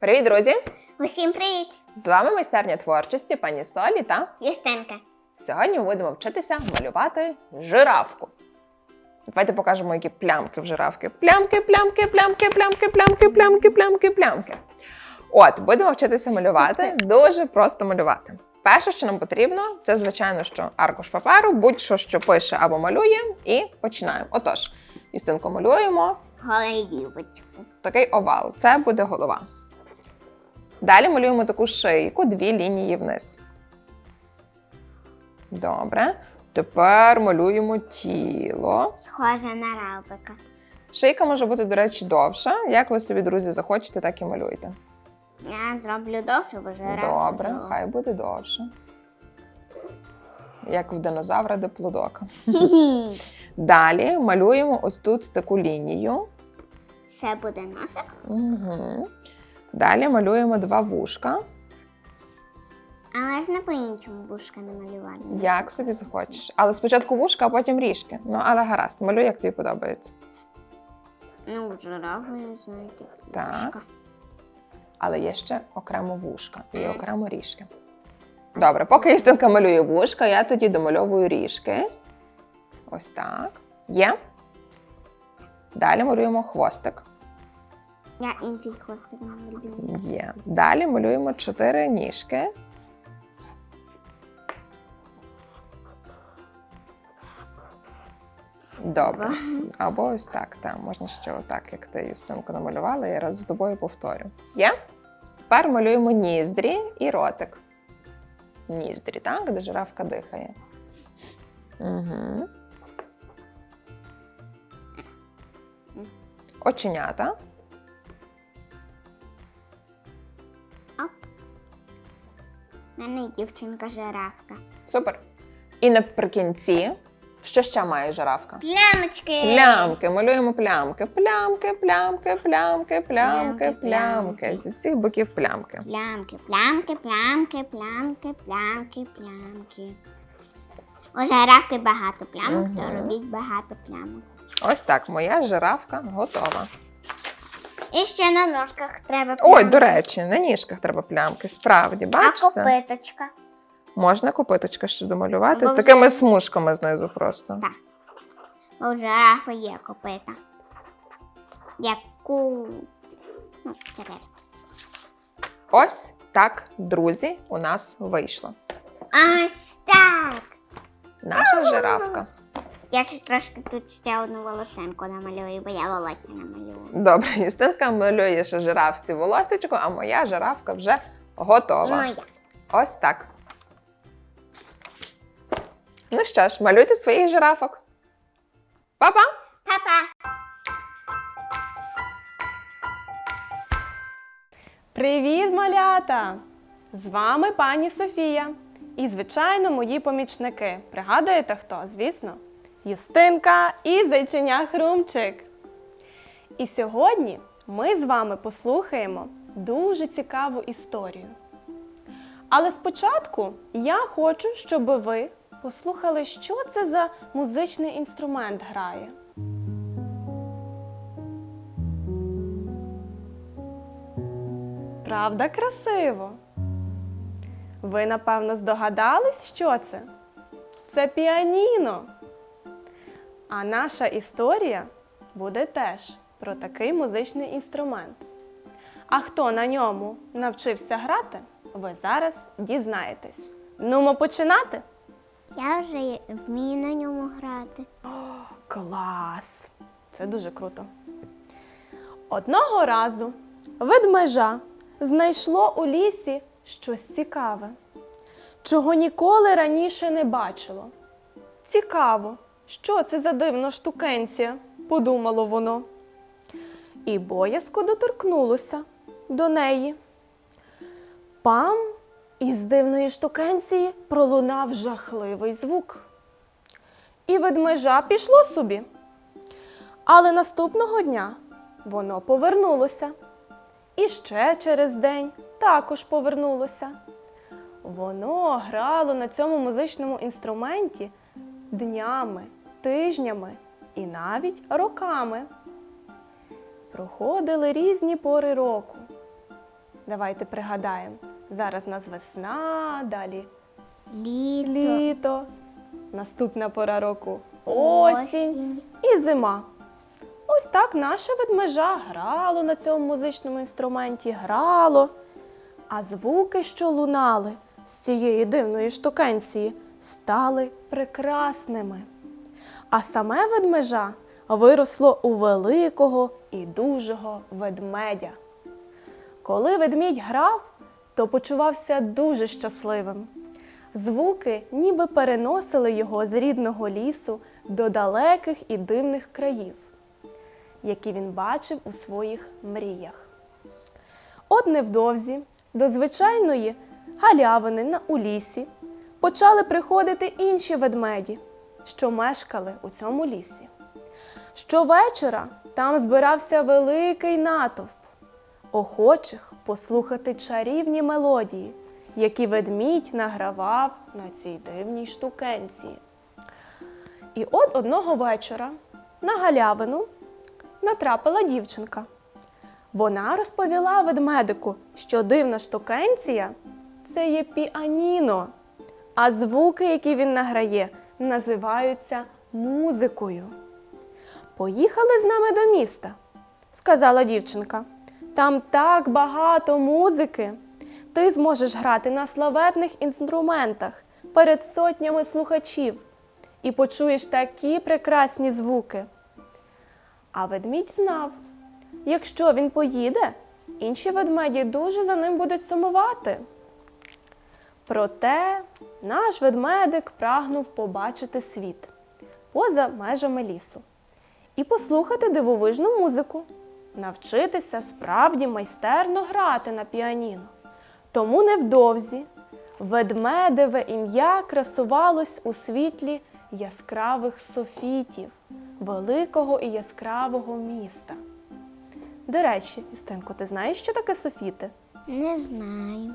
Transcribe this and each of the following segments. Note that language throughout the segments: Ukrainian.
Привіт, друзі! Усім привіт! З вами майстерня творчості пані Солі та Юстинка. сьогодні ми будемо вчитися малювати жирафку. Давайте покажемо, які плямки в жирафки. Плямки, плямки, плямки, плямки, плямки, плямки, плямки, плямки. От, будемо вчитися малювати. Дуже просто малювати. Перше, що нам потрібно, це, звичайно, що аркуш паперу, будь-що, що пише або малює, і починаємо. Отож, Юстинку малюємо Голубочку. такий овал. Це буде голова. Далі малюємо таку шийку, дві лінії вниз. Добре. Тепер малюємо тіло. Схоже на равлика. Шийка може бути, до речі, довша. Як ви собі, друзі, захочете, так і малюйте. Я зроблю довше, бо вже жирафа. Добре, довга. хай буде довше. Як в динозавра диплодока. Хі-хі. Далі малюємо ось тут таку лінію. Це буде носик. Угу. Далі малюємо два вушка. Але ж не по-іншому бушка намалювати. Як собі захочеш. Але спочатку вушка, а потім ріжки. Ну, але гаразд, малюй, як тобі подобається. Ну, жирафа, я знаю. Так. бушка. Але є ще окремо вушка і окремо ріжки. Добре, поки Юстинка малює вушка, я тоді домальовую ріжки. Ось так. Є. Далі малюємо хвостик. Я інший хвостик намалюю. Є. Далі малюємо чотири ніжки. Добре. Або ось так. Там можна ще отак, як ти Юстинку намалювала, я раз з тобою повторю. Є? Тепер малюємо ніздрі і ротик. Ніздрі, так, де жирафка дихає. Угу. Оченята. Мене дівчинка жирафка. Супер. І наприкінці, що ще має жирафка? Плямочки! Плямки, малюємо плямки. Плямки, плямки, плямки, плямки, Плямки, плямки. плямки. Зі всіх боків плямки. Плямки, плямки, плямки, плямки, плямки, плямки. У жирафки багато плямок, то робіть багато плямок. Ось так, моя жирафка готова. І ще на ножках треба Ой, до речі, на ніжках треба плямки. Справді, А копиточка. Можна копиточка ще домалювати Або вже- такими смужками знизу просто. Так. Бо у жирафа є копита. Яку. Ну. Ось так, друзі, у нас вийшло. Ось так. Наша жирафка. Я ще трошки тут ще одну волосинку намалюю, бо я волосся намалюю. Добре, Юстинка малює ще жирафці волосечко, а моя жирафка вже готова. І моя. Ось так. Ну що ж, малюйте своїх жирафок. Па-па! Па-па. Привіт, малята! З вами пані Софія. І, звичайно, мої помічники. Пригадуєте хто? Звісно, Юстинка і зайчиня Хрумчик. І сьогодні ми з вами послухаємо дуже цікаву історію. Але спочатку я хочу, щоб ви послухали, що це за музичний інструмент грає. Правда, красиво? Ви, напевно, здогадались, що це? Це піаніно. А наша історія буде теж про такий музичний інструмент. А хто на ньому навчився грати, ви зараз дізнаєтесь. Нумо починати? Я вже вмію на ньому грати. Клас! Це дуже круто. Одного разу ведмежа знайшло у лісі щось цікаве, чого ніколи раніше не бачило. Цікаво, що це за дивна штукенція, подумало воно. І боязко доторкнулося до неї. Пам із дивної штукенції пролунав жахливий звук. І ведмежа пішло собі. Але наступного дня воно повернулося. І ще через день також повернулося. Воно грало на цьому музичному інструменті днями, тижнями і навіть роками. Проходили різні пори року. Давайте пригадаємо. Зараз у нас весна, далі Літо. літо, наступна пора року осінь Осінь. і зима. Ось так наше ведмежа грало на цьому музичному інструменті, грало. А звуки, що лунали з цієї дивної штукенції, стали прекрасними. А саме ведмежа виросло у великого і дужого ведмедя. Коли ведмідь грав, то почувався дуже щасливим. Звуки ніби переносили його з рідного лісу до далеких і дивних країв, які він бачив у своїх мріях. От невдовзі до звичайної галявини на у лісі почали приходити інші ведмеді, що мешкали у цьому лісі. Щовечора там збирався великий натовп охочих послухати чарівні мелодії, які ведмідь награвав на цій дивній штукенці. І от одного вечора на галявину натрапила дівчинка. Вона розповіла ведмедику, що дивна штукенція це є піаніно, а звуки, які він награє, називаються музикою. Поїхали з нами до міста, сказала дівчинка. Там так багато музики. Ти зможеш грати на славетних інструментах перед сотнями слухачів і почуєш такі прекрасні звуки. А ведмідь знав, якщо він поїде, інші ведмеді дуже за ним будуть сумувати. Проте наш ведмедик прагнув побачити світ поза межами лісу і послухати дивовижну музику, навчитися справді майстерно грати на піаніно. Тому невдовзі ведмедеве ім'я красувалось у світлі яскравих софітів, великого і яскравого міста. До речі, Юстинко, ти знаєш, що таке софіти? Не знаю.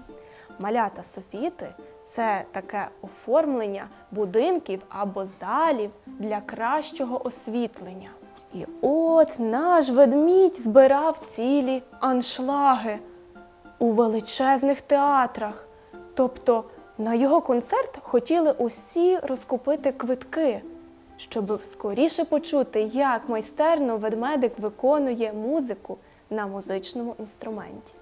Малята софіти це таке оформлення будинків або залів для кращого освітлення. І от наш ведмідь збирав цілі аншлаги у величезних театрах. Тобто на його концерт хотіли усі розкупити квитки, щоб скоріше почути, як майстерно ведмедик виконує музику на музичному інструменті.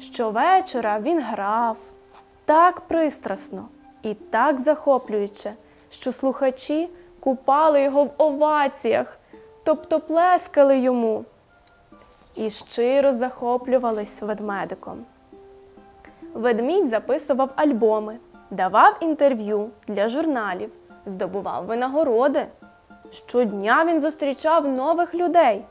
Щовечора він грав так пристрасно і так захоплююче, що слухачі купали його в оваціях, тобто плескали йому і щиро захоплювались ведмедиком. Ведмідь записував альбоми, давав інтерв'ю для журналів, здобував винагороди. Щодня він зустрічав нових людей.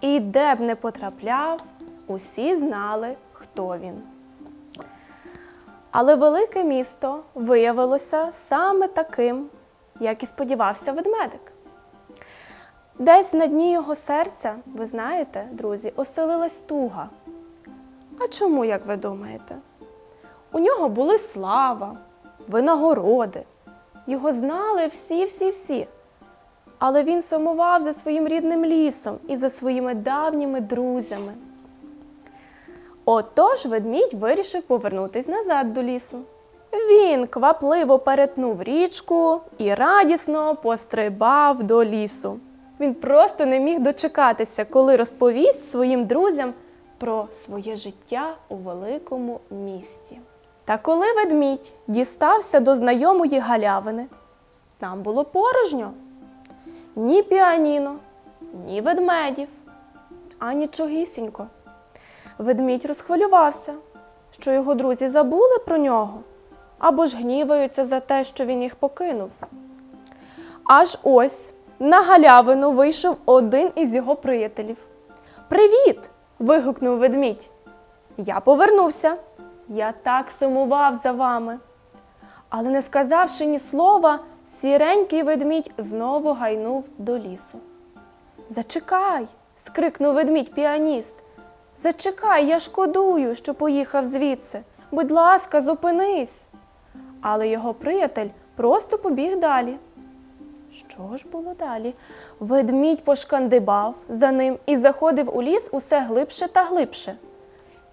І де б не потрапляв, усі знали, хто він. Але велике місто виявилося саме таким, як і сподівався ведмедик. Десь на дні його серця, ви знаєте, друзі, оселилась туга. А чому, як ви думаєте? У нього були слава, винагороди. Його знали всі-всі-всі. Але він сумував за своїм рідним лісом і за своїми давніми друзями. Отож ведмідь вирішив повернутись назад до лісу. Він квапливо перетнув річку і радісно пострибав до лісу. Він просто не міг дочекатися, коли розповість своїм друзям про своє життя у великому місті. Та коли ведмідь дістався до знайомої галявини, там було порожньо. Ні піаніно, ні ведмедів, а нічогісінько. Ведмідь розхвилювався, що його друзі забули про нього або ж гніваються за те, що він їх покинув. Аж ось на галявину вийшов один із його приятелів. Привіт! вигукнув ведмідь. Я повернувся. Я так сумував за вами. Але не сказавши ні слова, сіренький ведмідь знову гайнув до лісу. Зачекай, скрикнув ведмідь піаніст. Зачекай, я шкодую, що поїхав звідси. Будь ласка, зупинись. Але його приятель просто побіг далі. Що ж було далі? Ведмідь пошкандибав за ним і заходив у ліс усе глибше та глибше.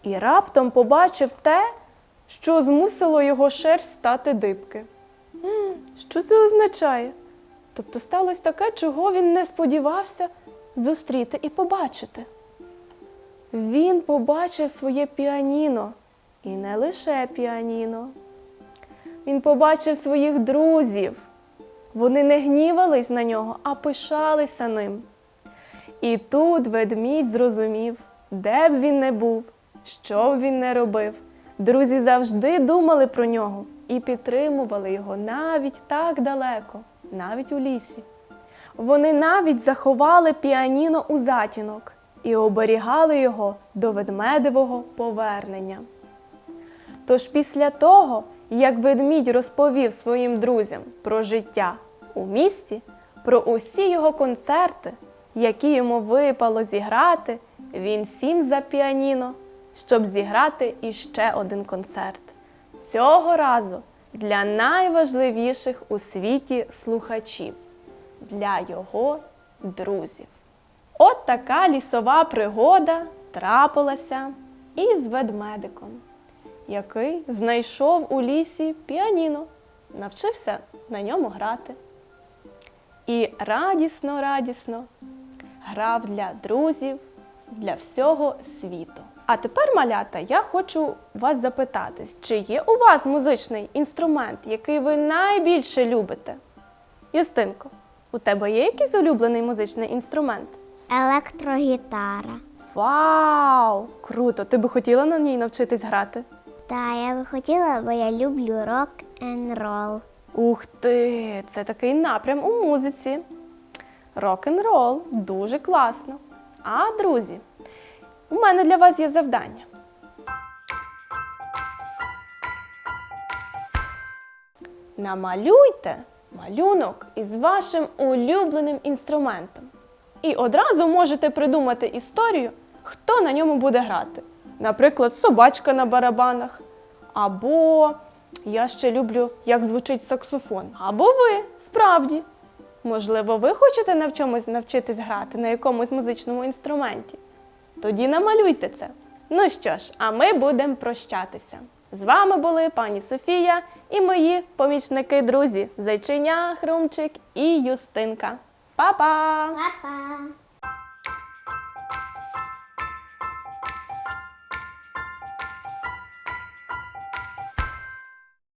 і раптом побачив те, що змусило його шерсть стати дибки. Що це означає? Тобто сталося таке, чого він не сподівався зустріти і побачити. Він побачив своє піаніно, і не лише піаніно. Він побачив своїх друзів. Вони не гнівались на нього, а пишалися ним. І тут ведмідь зрозумів, де б він не був, що б він не робив. Друзі завжди думали про нього і підтримували його навіть так далеко, навіть у лісі. Вони навіть заховали піаніно у затінок і оберігали його до ведмедевого повернення. Тож після того, як ведмідь розповів своїм друзям про життя у місті, про усі його концерти, які йому випало зіграти, він сів за піаніно, щоб зіграти іще один концерт. Цього разу для найважливіших у світі слухачів, для його друзів. От така лісова пригода трапилася із ведмедиком який знайшов у лісі піаніно, навчився на ньому грати. І радісно, радісно грав для друзів, для всього світу. А тепер, малята, я хочу вас запитати, чи є у вас музичний інструмент, який ви найбільше любите? Юстинко, у тебе є якийсь улюблений музичний інструмент? Електрогітара. Вау! Круто! Ти би хотіла на ній навчитись грати? Та я би хотіла, бо я люблю рок н рол. Ух ти! Це такий напрям у музиці. Рок-н-рол дуже класно. А, друзі, у мене для вас є завдання. Намалюйте малюнок із вашим улюбленим інструментом. І одразу можете придумати історію, хто на ньому буде грати. Наприклад, собачка на барабанах. Або я ще люблю, як звучить саксофон. Або ви, справді. Можливо, ви хочете на чомусь навчитись грати на якомусь музичному інструменті? Тоді намалюйте це. Ну що ж, а ми будемо прощатися. З вами були пані Софія і мої помічники-друзі Зайчиня, Хрумчик і Юстинка. Па-па! Па-па!